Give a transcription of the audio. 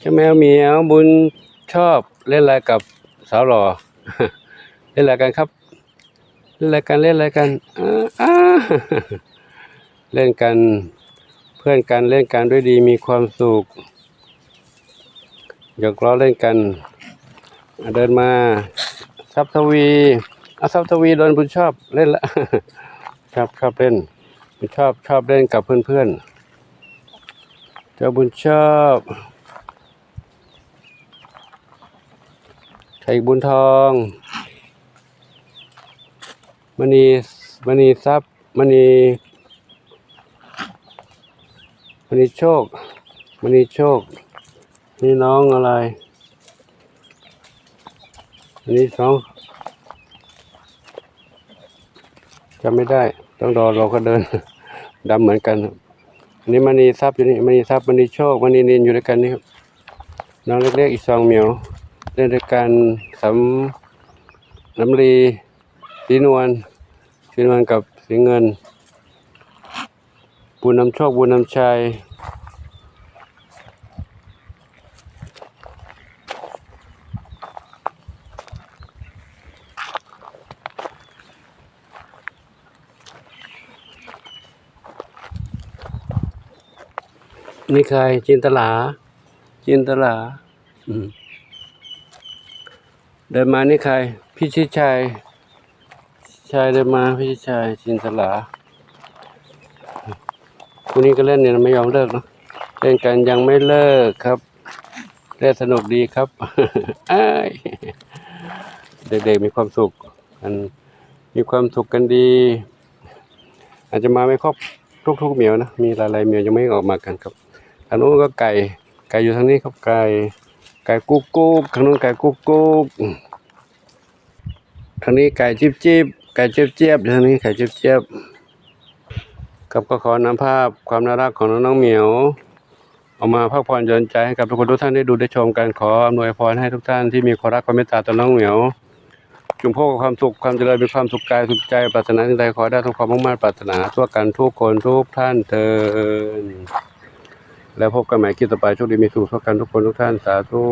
เจ้าแมวเหมียวบุญชอบเล่นอะไรกับสาวหล่อเล่นอะไรกันครับ เล่นอะไรกันเล่นอะไรกันเล่นกันเพื่อนกันเล่นกันด้วยดีมีความสุขหยอกล้อเล่นกัน เดินมาซับทวีอาซับทวีโดนบุญชอบเล่นละชอบชอบเล่นบุญชอบชอบเล่นกับเพื่อนๆเจ้าบุญชอบ ใครอีกบุญทองมณีมณีทรัพย์มณีมณีโชคมณีโชค นี่น้องอะไรอันนี้สองจำไม่ได้ ต้องรอเรอก็เดินดำเหมือนกันอันนี้มณีทรัพย์อยู่นี่มณีทรัพย์มณีโชคมณีนินอยู่ด้วยกันนี่ครับน้องเล็กๆอีกสองเหมียว เล่นด้วยกันสำน้ำลีสีนวลสีนวลกับสีเงิน บุญนำโชคบุญนำชัยนี่ใครจินตลา จินตลา อืม เดินมานี่ใคร พี่ชิดชัยชายเดินมาพี่ชิดชัยจินตลาคู่นี้ก็เล่นเนี่ยไม่ยอมเลิกเนอะเล่นกันยังไม่เลิกครับเล่นสนุกดีครับเด็กๆมีความสุขกันมีความสุขกันดี อาจจะมาไม่ครบทุกๆเหมียวนะมีหลายๆเหมียวยังไม่ออกมากันครับทางนู้นก็ไก่ไก่อยู่ทางนี้ครับไก่ ไก่กุ๊กกุ๊กทางนู้นไก่กุ๊กกุ๊กทางนี้ไก่จิบจิบไก่เจี๊ยบเจี๊ยบทางนี้ไก่เจี๊ยบเจี๊ยบครับก็ขอนำภาพความน่ารักของน้องเหมียวเออกมาพักผ่อนหย่อนใจให้กับทุกคนทุกท่านได้ดูได้ชมกันขออำนวยพรให้ทุกท่านที่มีความรักความเมตตาต่อน้องเหมียวจงพบกับความสุขความเจริญมีความสุขกายสุขใจปรารถนาสิ่งใดขอได้ทุกความมุ่งมั่นปรารถนาทั่วกันทุกคนทุกท่านเทิน แล้วพบกันใหม่คลิปต่อไปโชคดีมีสุขทุกกันทุกคนทุกท่านสาธุ